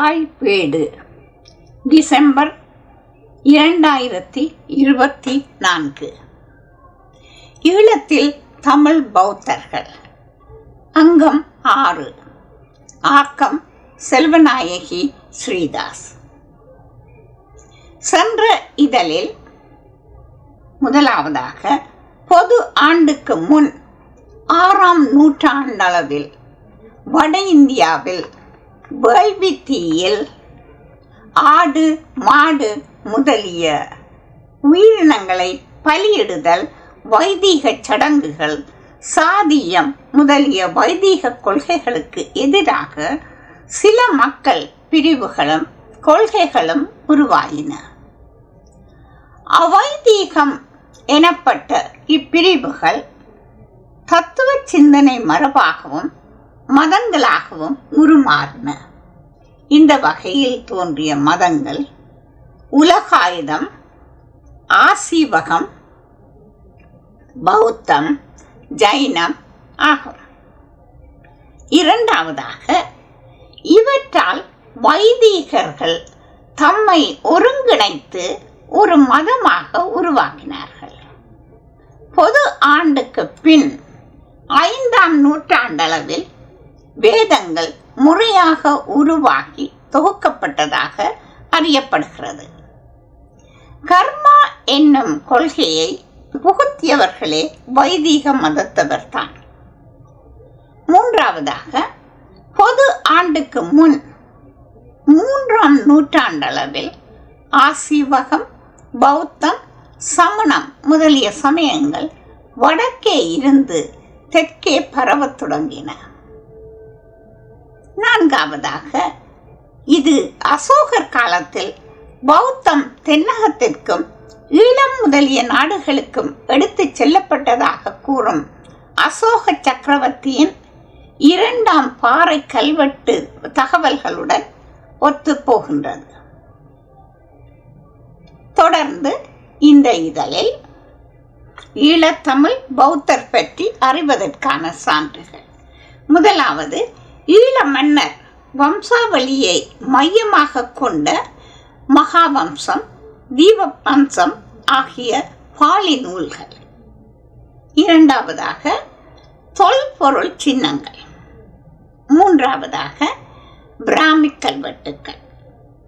தாய் டிசம்பர் இரண்டாயிரத்தி இருபத்தி நான்கு. ஈழத்தில் தமிழ் பௌத்தர்கள். அங்கம் ஆறு. ஆக்கம் செல்வநாயகி ஸ்ரீதாஸ். சென்ற இதழில் முதலாவதாக பொது ஆண்டுக்கு முன் ஆறாம் நூற்றாண்டளவில் வட இந்தியாவில் வேள்வித்தீயில் ஆடு மாடு முதலிய உயிரினங்களை பலியிடுதல் வைதீக சடங்குகள் சாதியம் முதலிய வைதீக கொள்கைகளுக்கு எதிராக சில மக்கள் பிரிவுகளும் கொள்கைகளும் உருவாயின. அவைதீகம் எனப்பட்ட இப்பிரிவுகள் தத்துவ சிந்தனை மரபாகவும் மதங்களாகவும் உருமாறின. இந்த வகையில் தோன்றிய மதங்கள் உலகாயுதம் ஆசீவகம் பௌத்தம் ஜைனம் ஆகும். இரண்டாவதாக இவற்றால் வைதீகர்கள் தம்மை ஒருங்கிணைத்து ஒரு மதமாக உருவாக்கினார்கள். பொது ஆண்டுக்கு பின் ஐந்தாம் நூற்றாண்டளவில் வேதங்கள் முறையாக உருவாகி தொகுக்கப்பட்டதாக அறியப்படுகிறது. கர்மா என்னும் கொள்கையை புகுத்தியவர்களே வைதீக மதத்தவர்தான். மூன்றாவதாக பொது ஆண்டுக்கு முன் மூன்றாம் நூற்றாண்டளவில் ஆசீவகம் பௌத்தம் சமணம் முதலிய சமயங்கள் வடக்கே இருந்து தெற்கே பரவத் தொடங்கின. நான்காவதாக இது அசோகர் காலத்தில் பௌத்தம் தென்னகத்திற்கும் ஈழம் முதலிய நாடுகளுக்கும் எடுத்துச் செல்லப்பட்டதாக கூறும் அசோக சக்கரவர்த்தியின் இரண்டாம் பாறை கல்வெட்டு தகவல்களுடன் ஒத்துப்போகின்றது தொடர்ந்து இந்த இதழில் ஈழத்தமிழ் பௌத்தர் பற்றி அறிவதற்கான சான்றுகள். முதலாவது ஈழ மன்னர் வம்சாவளியை மையமாக கொண்ட மகாவம்சம் தீபவம்சம் ஆகிய பாலி நூல்கள். இரண்டாவதாக தொல்பொருள் சின்னங்கள். மூன்றாவதாக பிராமி கல்வெட்டுக்கள்.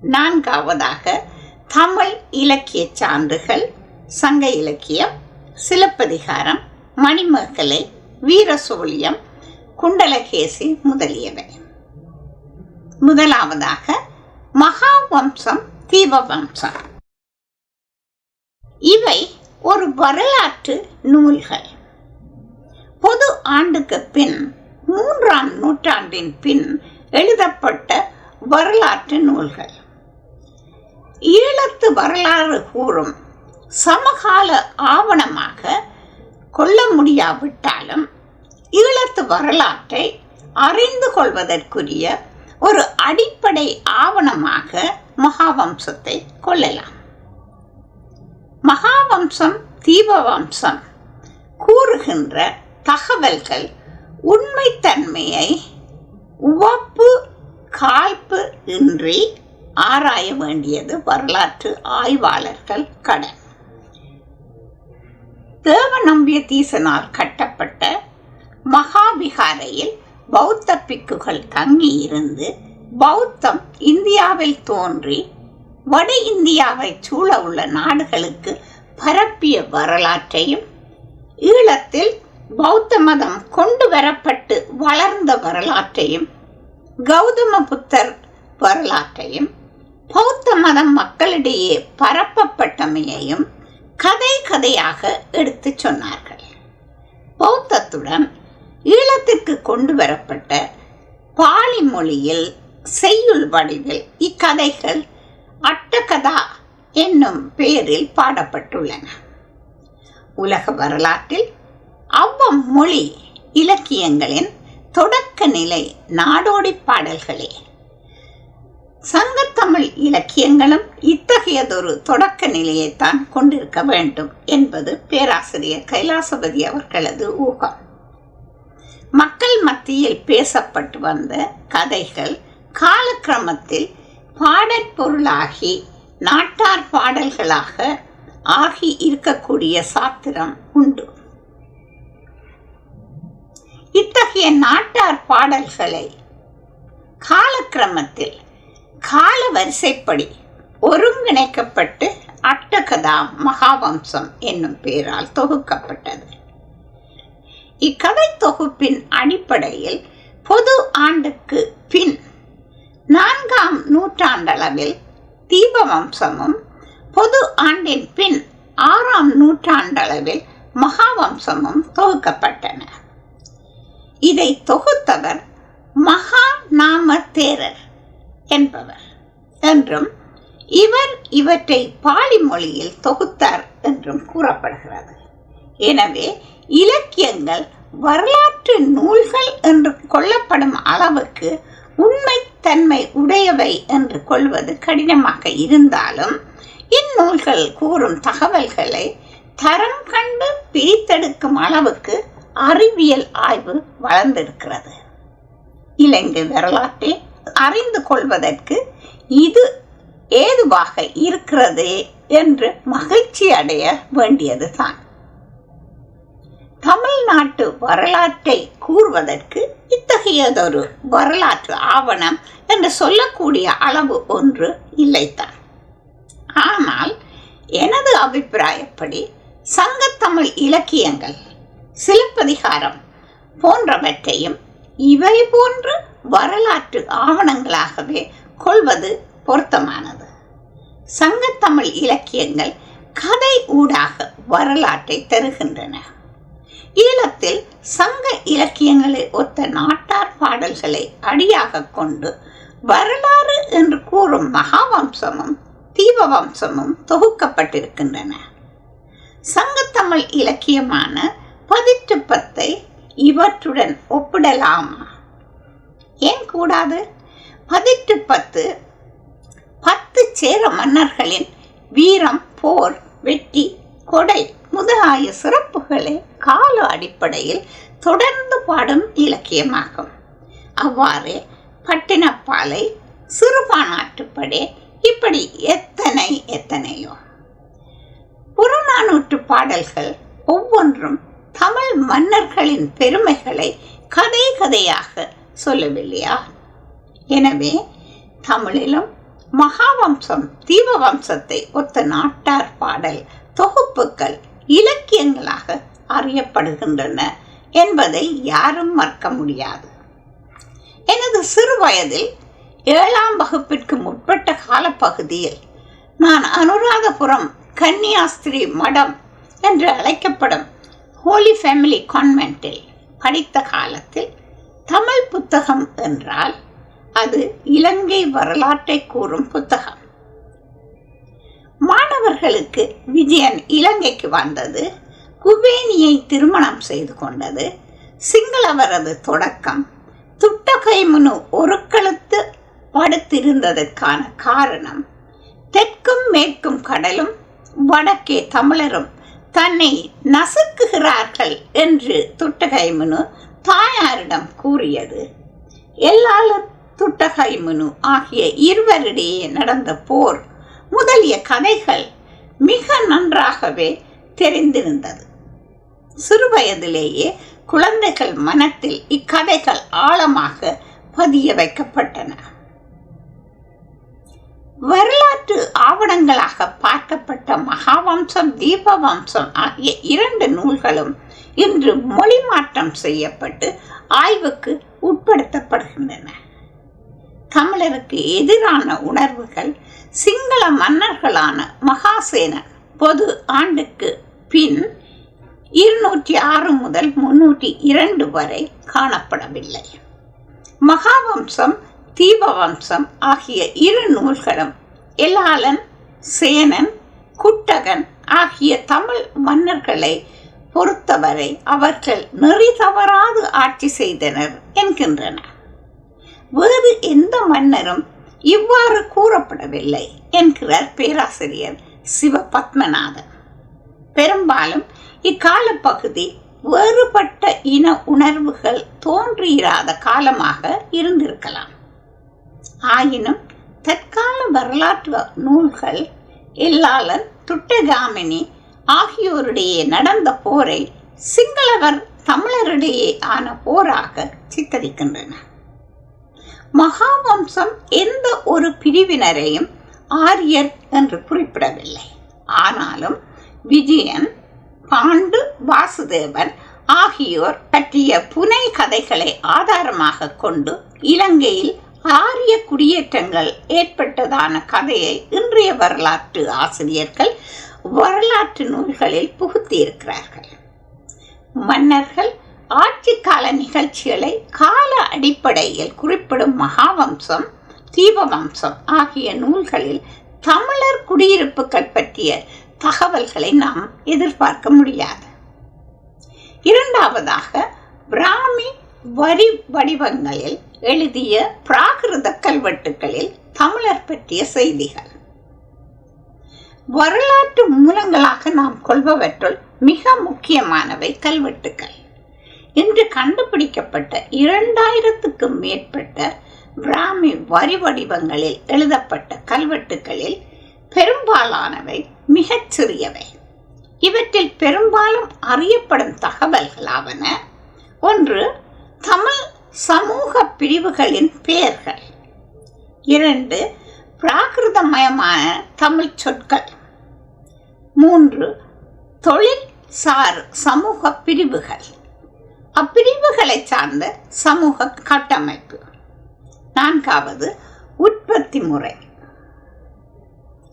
நான்காவதாக தமிழ் இலக்கிய சான்றுகள் சங்க இலக்கியம் சிலப்பதிகாரம் மணிமேகலை வீரசோழியம் குண்டலகேசி முதலியவை. முதலாவதாக மகாவம்சம் தீபவம்சம். இவை ஒரு வரலாற்று நூல்கள். பொது ஆண்டுக்கு பின் மூன்றாம் நூற்றாண்டின் பின் எழுதப்பட்ட வரலாற்று நூல்கள். ஈழத்து வரலாறு கூறும் சமகால ஆவணமாக கொள்ள முடியாவிட்டாலும் ஈழத்து வரலாற்றை அறிந்து கொள்வதற்குரிய ஒரு அடிப்படை ஆவணமாக மகாவம்சத்தை கொள்ளலாம். மகாவம்சம் தீபவம்சம் கூறுகின்ற தகவல்கள் உண்மைத்தன்மையை உவப்பு காழ்ப்பு இன்றி ஆராய வேண்டியது வரலாற்று ஆய்வாளர்கள் கடன். தேவநம்பிய தீசனால் கட்டப்பட்ட மகாவிகாரையில் பௌத்த பிக்குகள் தங்கி இருந்து பௌத்தம் இந்தியாவில் தோன்றி வட இந்தியாவை சூழ உள்ள நாடுகளுக்கு பரப்பிய வரலாற்றையும் ஈழத்தில் பௌத்த மதம் கொண்டு வரப்பட்டு வளர்ந்த வரலாற்றையும் கௌதம புத்தர் வரலாற்றையும் பௌத்த மதம் மக்களிடையே பரப்பப்பட்டமையையும் கதை கதையாக எடுத்துச் சொன்னார்கள். பௌத்தத்துடன் ஈழத்திற்கு கொண்டு வரப்பட்ட பாலி மொழியில் செய்யுள் வடிவில் இக்கதைகள் அட்டகதா என்னும் பெயரில் பாடப்பட்டுள்ளன. உலக வரலாற்றில் அவ்வம் மொழி இலக்கியங்களின் தொடக்க நிலை நாடோடி பாடல்களே. சங்கத்தமிழ் இலக்கியங்களும் இத்தகையதொரு தொடக்க நிலையைத்தான் கொண்டிருக்க வேண்டும் என்பது பேராசிரியர் கைலாசபதி அவர்களது ஊகம். மக்கள் மத்தியில் பேசப்பட்டு வந்த கதைகள் காலக்கிரமத்தில் பாடற்பொருளாகி நாட்டார் பாடல்களாக ஆகி இருக்கக்கூடிய சாத்திரம் உண்டு. இத்தகைய நாட்டார் பாடல்களை காலக்கிரமத்தில் கால வரிசைப்படி ஒருங்கிணைக்கப்பட்டு அட்டகதா மகாவம்சம் என்னும் பெயரால் தொகுக்கப்பட்டது. இக்கதை தொகுப்பின் அடிப்படையில் பொது ஆண்டுக்கு பின் நான்காம் நூற்றாண்டளவில் தீப வம்சமும் பொது ஆண்டின் பின் ஆறாம் நூற்றாண்டளவில் மகாவம்சமும் தொகுக்கப்பட்டன. இதை தொகுத்தவர் மகா நாம தேரர் என்பவர் என்றும் இவர் இவற்றை பாலி மொழியில் தொகுத்தார் என்றும் கூறப்படுகிறது. எனவே இலக்கியங்கள் வரலாற்று நூல்கள் என்று கொள்ளப்படும் அளவுக்கு உண்மைத்தன்மை உடையவை என்று கொள்வது கடினமாக இருந்தாலும் இந்நூல்கள் கூறும் தகவல்களை தரம் கண்டு பிரித்தெடுக்கும் அளவுக்கு அறிவியல் ஆய்வு வளர்ந்திருக்கிறது. இலங்கை வரலாற்றை அறிந்து கொள்வதற்கு இது ஏதுவாக இருக்கிறது என்று மகிழ்ச்சி அடைய வேண்டியதுதான். தமிழ்நாட்டு வரலாற்றை கூறுவதற்கு இத்தகையதொரு வரலாற்று ஆவணம் என்று சொல்லக்கூடிய அளவு ஒன்று இல்லைத்தான். ஆனால் எனது அபிப்பிராயப்படி சங்கத்தமிழ் இலக்கியங்கள் சிலப்பதிகாரம் போன்றவற்றையும் இவை போன்று வரலாற்று ஆவணங்களாகவே கொள்வது பொருத்தமானது. சங்கத்தமிழ் இலக்கியங்கள் கதை ஊடாக வரலாற்றை தருகின்றன. ஈழத்தில் சங்க இலக்கியங்களை ஒத்த நாட்டார் பாடல்களை அடியாக கொண்டு வரலாறு என்று கூறும் மகாவம்சமும் தீபவம்சமும் தொகுக்கப்பட்டிருக்கின்றன. சங்கத்தமிழ் இலக்கியமான பதிற்று பத்தை இவற்றுடன் ஒப்பிடலாமா? ஏன் கூடாது? பதிற்று பத்து பத்து சேர மன்னர்களின் வீரம் போர் வெற்றி கொடை முதலாய சிறப்புகளே கால அடிப்படையில் தொடர்ந்து பாடும் இலக்கியமாகும். அவ்வாறே பட்டினப்பாலை சிறுபானாட்டுப்படை இப்படி எத்தனை எத்தனையோ. புறநானூற்று பாடல்கள் ஒவ்வொன்றும் தமிழ் மன்னர்களின் பெருமைகளை கதை கதையாக சொல்லவில்லையா? எனவே தமிழிலும் மகாவம்சம் தீபவம்சத்தை ஒத்த நாட்டார் பாடல் தொகுப்புகள் இலக்கியங்களாக அறியப்படுகின்றன என்பதை யாரும் மறக்க முடியாது. எனது சிறு வயதில் ஏழாம் வகுப்பிற்கு முற்பட்ட காலப்பகுதியில் நான் அனுராதபுரம் கன்னியாஸ்திரி மடம் என்று அழைக்கப்படும் ஹோலி ஃபேமிலி கான்வென்ட்டில் படித்த காலத்தில் தமிழ் புத்தகம் என்றால் அது இலங்கை வரலாற்றை கூறும் புத்தகம். மாணவர்களுக்கு விஜயன் இலங்கைக்கு வந்தது குபேனியை திருமணம் செய்து கொண்டது சிங்களவரது தொடக்கம் துட்டகைமுனு ஒரு கழுத்து படுத்திருந்ததற்கான காரணம் தெற்கும் மேற்கும் கடலும் வடக்கே தமிழரும் தன்னை நசுக்குகிறார்கள் என்று துட்டகைமுனு தாயாரிடம் கூறியது. எல்லாலும் துட்டகைமுனு ஆகிய இருவரிடையே நடந்த போர் முதலிய கதைகள் மிக நன்றாகவே தெரிந்திருந்தது. சிறுவயதிலேயே குழந்தைகள் மனத்தில் இக்கதைகள் ஆழமாக பதிய வைக்கப்பட்டன. வரலாற்று ஆவணங்களாக பார்க்கப்பட்ட மகாவம்சம் தீபவம்சம் ஆகிய இரண்டு நூல்களும் இன்று மொழி மாற்றம் செய்யப்பட்டு ஆய்வுக்கு உட்படுத்தப்படுகின்றன. தமிழருக்கு எதிரான உணர்வுகள் சிங்கள மன்னர்களான மகாசேனன் பொது ஆண்டுக்கு பின் இருநூற்றி ஆறு முதல் முன்னூற்றி இரண்டு வரை காணப்படவில்லை. மகாவம்சம் தீபவம்சம் ஆகிய இரு நூல்களும் எலாளன் சேனன் குட்டகன் ஆகிய தமிழ் மன்னர்களை பொறுத்தவரை அவர்கள் நெறி தவறாது ஆட்சி செய்தனர் என்கின்றன. வேறு எந்த மன்னரும் இவ்வாறு கூறப்படவில்லை என்கிறார் பேராசிரியர் சிவபத்மநாதன். பெரும்பாலும் இக்கால பகுதி வேறுபட்ட இன உணர்வுகள் தோன்றியிராத காலமாக இருந்திருக்கலாம். ஆயினும் தற்கால வரலாற்று நூல்கள் எல்லாளன் துட்டகாமினி ஆகியோரிடையே நடந்த போரை சிங்களவர் தமிழரிடையே ஆன போராக சித்தரிக்கின்றன. மகாவம்சம் எந்த ஒரு பிரிவினரையும் ஆரியர் என்று குறிப்பிடவில்லை. ஆனாலும் விஜயன் பாண்டு வாசுதேவன் ஆகியோர் பற்றிய புனை கதைகளை ஆதாரமாக கொண்டு இலங்கையில் ஆரிய குடியேற்றங்கள் ஏற்பட்டதான கதையை இன்றைய வரலாற்று ஆசிரியர்கள் வரலாற்று நூல்களில் புகுத்தியிருக்கிறார்கள். மன்னர்கள் ஆட்சி கால நிகழ்ச்சிகளை கால அடிப்படையில் குறிப்பிடும் மகாவம்சம் தீபவம்சம் ஆகிய நூல்களில் தமிழர் குடியிருப்புகள் பற்றிய தகவல்களை நாம் எதிர்பார்க்க முடியாது. இரண்டாவதாக பிராமி வரி வடிவங்களில் எழுதிய பிராகிருத கல்வெட்டுகளில் தமிழர் பற்றிய செய்திகள். வரலாற்று மூலங்களாக நாம் கொள்பவற்றுள் மிக முக்கியமானவை கல்வெட்டுகள் என்று கண்டுபிடிக்கப்பட்ட இரண்டாயிரத்துக்கும் மேற்பட்ட பிராமி வரி வடிவங்களில் எழுதப்பட்ட கல்வெட்டுகளில் பெரும்பாலானவை மிகச் சிறியவை. இவற்றில் பெரும்பாலும் அறியப்படும் தகவல்களாவன ஒன்று தமிழ் சமூக பிரிவுகளின் பெயர்கள். இரண்டு பிராகிருதமயமான தமிழ் சொற்கள். மூன்று தொழில் சார் சமூக பிரிவுகள். அப்பிரிவுகளை சார்ந்த சமூக கட்டமைப்பு. நான்காவது உற்பத்தி முறை.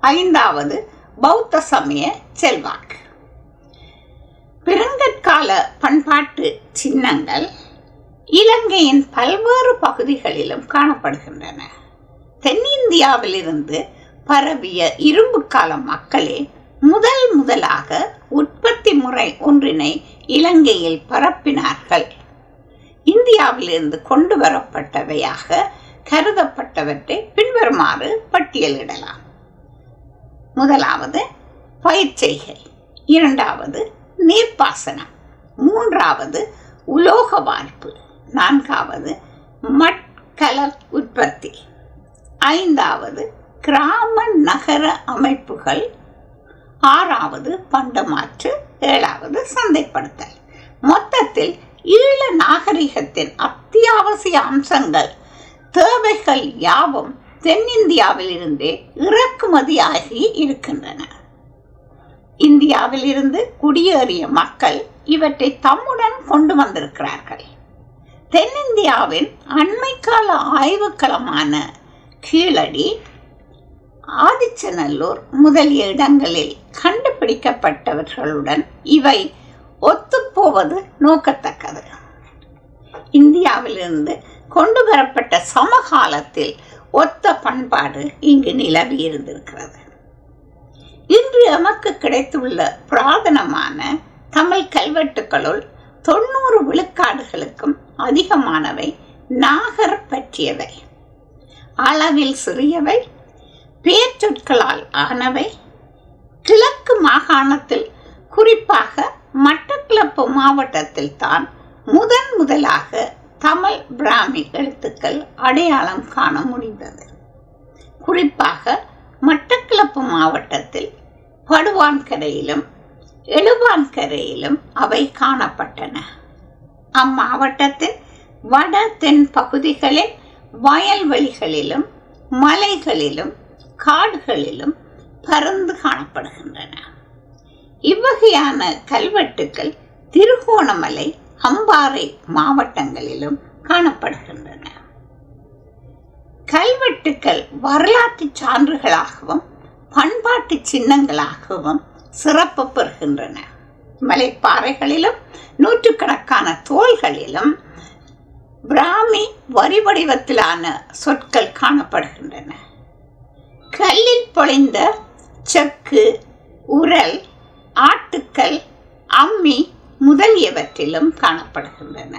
ஐந்தாவது பௌத்த சமய செல்வாக்கு. பெருங்கற்கால பண்பாட்டு சின்னங்கள் இலங்கையின் பல்வேறு பகுதிகளிலும் காணப்படுகின்றன. தென்னிந்தியாவிலிருந்து பரவிய இரும்பு கால மக்களே முதல் முதலாக உற்பத்தி முறை ஒன்றினை இலங்கையில் பரப்பினார்கள். இந்தியாவிலிருந்து கொண்டு வரப்பட்டவையாக கருதப்பட்டவற்றை பின்வருமாறு பட்டியலிடலாம். முதலாவது பயிர்ச்செய்கை இரண்டாவது நீர்ப்பாசனம். மூன்றாவது உலோக வார்ப்பு நான்காவது மட்கலர் உற்பத்தி. ஐந்தாவது கிராம நகர அமைப்புகள். ஆறாவது பண்டமாற்று ஏழாவது சந்தைப்படுத்தல். மொத்தத்தில் ஈழ நாகரிகத்தின் அத்தியாவசிய அம்சங்கள். தேவைகள் யாவும் தென்னிந்தியாவிலிருந்தே இறக்குமதியாகி இருக்கின்றன. இந்தியாவில் இருந்து குடியேறிய மக்கள் இவற்றை தம்முடன் கொண்டு வந்திருக்கிறார்கள். தென்னிந்தியாவின் அண்மைக்கால ஆய்வுக்களமான கீழடி ஆதிச்சநல்லூர் முதலிய இடங்களில் கண்டுபிடிக்கப்பட்டவர்களுடன் இவை ஒத்துப்போவது நோக்கத்தக்கது. இந்தியாவிலிருந்து கொண்டு வரப்பட்ட சமகாலத்தில் ஒத்த பண்பாடு இங்கு நிலவி இருந்திருக்கிறது. இன்று எமக்கு கிடைத்துள்ள புராதனமான தமிழ் கல்வெட்டுகளுள் தொண்ணூறு விழுக்காடுகளுக்கும் அதிகமானவை நாகர் பற்றியவை. அளவில் சிறியவை பேச்சொற்களால் ஆனவை கிழக்கு மாகாணத்தில் குறிப்பாக மட்டக்களப்பு மாவட்டத்தில் தான் முதன் முதலாக தமிழ் பிராமி எழுத்துக்கள் அடையாளம் காண முடிந்தது. குறிப்பாக மட்டக்கிளப்பு மாவட்டத்தில் படுவான்கரையிலும் எழுவான்கரையிலும் அவை காணப்பட்டன. அம்மாவட்டத்தின் வட தென் பகுதிகளில் வயல்வெளிகளிலும் மலைகளிலும் காடுகளிலும் பறந்து காணப்படுகின்றன. இவ்வகையான கல்வெட்டுக்கள் திருகோணமலை அம்பாறை மாவட்டங்களிலும் காணப்படுகின்றன. கல்வெட்டுக்கள் வரலாற்று சான்றுகளாகவும் பண்பாட்டு சின்னங்களாகவும் சிறப்பு பெறுகின்றன. மலைப்பாறைகளிலும் நூற்றுக்கணக்கான தோள்களிலும் பிராமி வரி வடிவத்திலான சொற்கள் காணப்படுகின்றன. கல்லில் பொழிந்த செக்கு உரல் ஆட்டுக்கல் அம்மி முதலியவற்றிலும் காணப்படுகின்றன.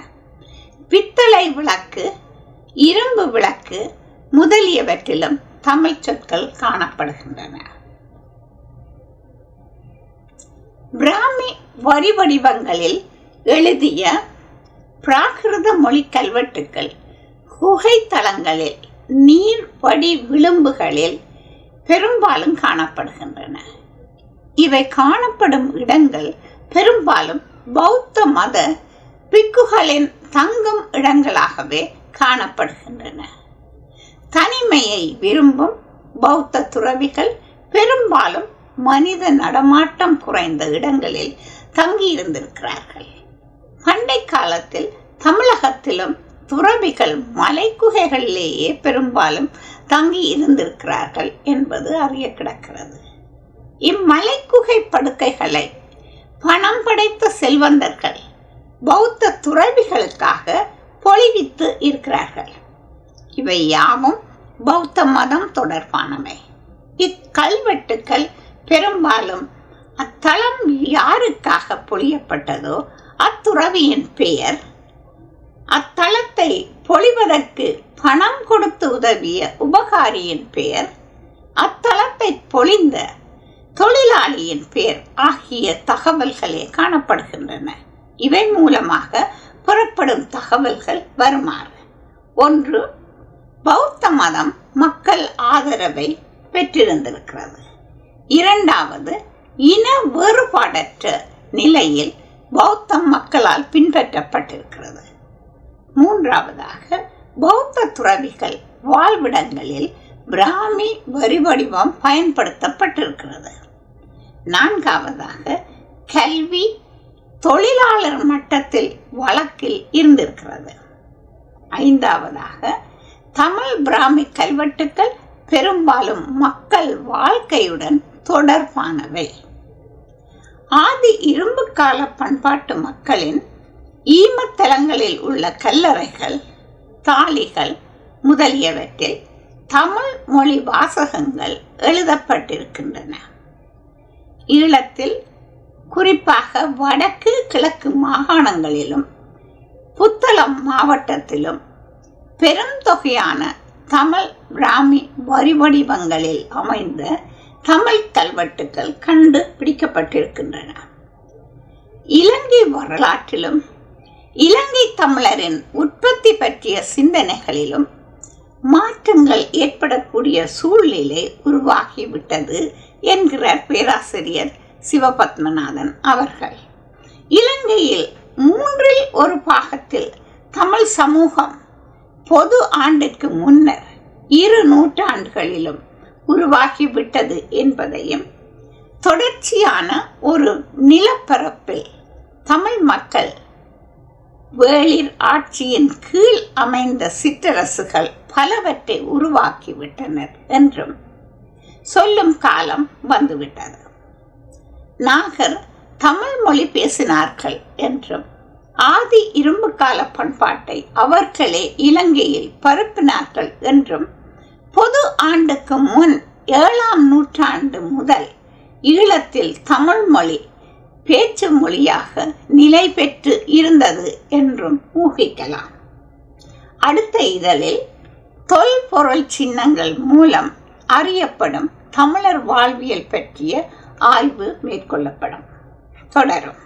பித்தளை விளக்கு இரும்பு விளக்கு முதலியவற்றிலும் தமிழ் சொற்கள் காணப்படுகின்றன. பிராமி வரி வடிவங்களில் எழுதிய பிராகிருத மொழி கல்வெட்டுக்கள் குகை தளங்களில் நீர் வடி விளிம்புகளில் பெரும்பாலும் காணப்படுகின்றன. இவை காணப்படும் இடங்கள் பெரும்பாலும் பௌத்த மத பிக்குகளின் தங்கும் இடங்களாகவே காணப்படுகின்றன. தனிமையை விரும்பும் பௌத்த துறவிகள் பெரும்பாலும் மனித நடமாட்டம் குறைந்த இடங்களில் தங்கியிருந்திருக்கிறார்கள். பண்டை காலத்தில் தமிழகத்திலும் துறவிகள் மலைக்குகைகளிலேயே பெரும்பாலும் தங்கி இருந்திருக்கிறார்கள் என்பது அறிய கிடக்கிறது. இம்மலைக்குகை படுக்கைகளை பணம் படைத்த செல்வந்தர்கள் பௌத்த துறவிகளுக்காக பொழிவித்து இருக்கிறார்கள். இவை யாவும் பௌத்த மதம் தொடர்பானவை. இக்கல்வெட்டுக்கள் பெரும்பாலும் அத்தலம் யாருக்காக பொழியப்பட்டதோ அத்துறவியின் பெயர் அத்தலத்தை பொழிவதற்கு பணம் கொடுத்து உதவிய உபகாரியின் பெயர் அத்தலத்தை பொழிந்த தொழிலாளியின் பெயர் ஆகிய தகவல்களே காணப்படுகின்றன. இவை மூலமாக புறப்படும் தகவல்கள் வருமாறு. ஒன்று பௌத்த மதம் மக்கள் ஆதரவை பெற்றிருந்திருக்கிறது. இரண்டாவது இன வேறுபாடற்ற நிலையில் பௌத்தம் மக்களால் பின்பற்றப்பட்டிருக்கிறது. மூன்றாவதாக பௌத்த துறவிகள் வாழ்விடங்களில் பிராமி வரி வடிவம் பயன்படுத்தப்பட்டிருக்கிறது. நான்காவதாக கல்வி தொழிலாளர் மட்டத்தில் வழக்கில் இருந்திருக்கிறது. ஐந்தாவதாக தமிழ் பிராமி கல்வெட்டுக்கள் பெரும்பாலும் மக்கள் வாழ்க்கையுடன் தொடர்பானவை. ஆதி இரும்பு கால பண்பாட்டு மக்களின் ஈமத்தலங்களில் உள்ள கல்லறைகள் தாளிகள் முதலியவற்றில் தமிழ் மொழி வாசகங்கள் எழுதப்பட்டிருக்கின்றன. ஈழத்தில் குறிப்பாக வடக்கு கிழக்கு மாகாணங்களிலும் புத்தளம் மாவட்டத்திலும் பெரும் தொகையான தமிழ் பிராமி வரி வடிவங்களில் அமைந்த தமிழ் கல்வெட்டுக்கள் கண்டுபிடிக்கப்பட்டிருக்கின்றன. இலங்கை வரலாற்றிலும் இலங்கை தமிழரின் உற்பத்தி பற்றிய சிந்தனைகளிலும் மாற்றங்கள் ஏற்படக்கூடிய சூழ்நிலை உருவாகிவிட்டது என்கிறார் பேராசிரியர் சிவபத்மநாதன் அவர்கள். இலங்கையில் மூன்றில் ஒரு பாகத்தில் தமிழ் சமூகம் பொது ஆண்டிற்கு முன்னர் இரு நூற்றாண்டுகளிலும் உருவாகிவிட்டது என்பதையும் தொடர்ச்சியான ஒரு நிலப்பரப்பில் தமிழ் மக்கள் வேளிர் ஆட்சியின் கீழ் அமைந்த சிற்றரசுகள் பலவற்றை உருவாக்கிவிட்டனர் என்றும் சொல்லும் காலம் வந்துவிட்டது. நாகர் தமிழ் மொழி பேசினார்கள் என்றும் ஆதி இரும்பு கால பண்பாட்டை அவர்களே இலங்கையில் பரப்பினார்கள் என்றும் பொது ஆண்டுக்கு முன் ஏழாம் நூற்றாண்டு முதல் ஈழத்தில் தமிழ் மொழி பேச்சு மொழியாக நிலை பெற்று இருந்தது என்றும் ஊகிக்கலாம். அடுத்த இதழில் தொல்பொருள் சின்னங்கள் மூலம் அறியப்படும் தமிழர் வாழ்வியல் பற்றிய ஆய்வு மேற்கொள்ளப்படும். தொடரும்.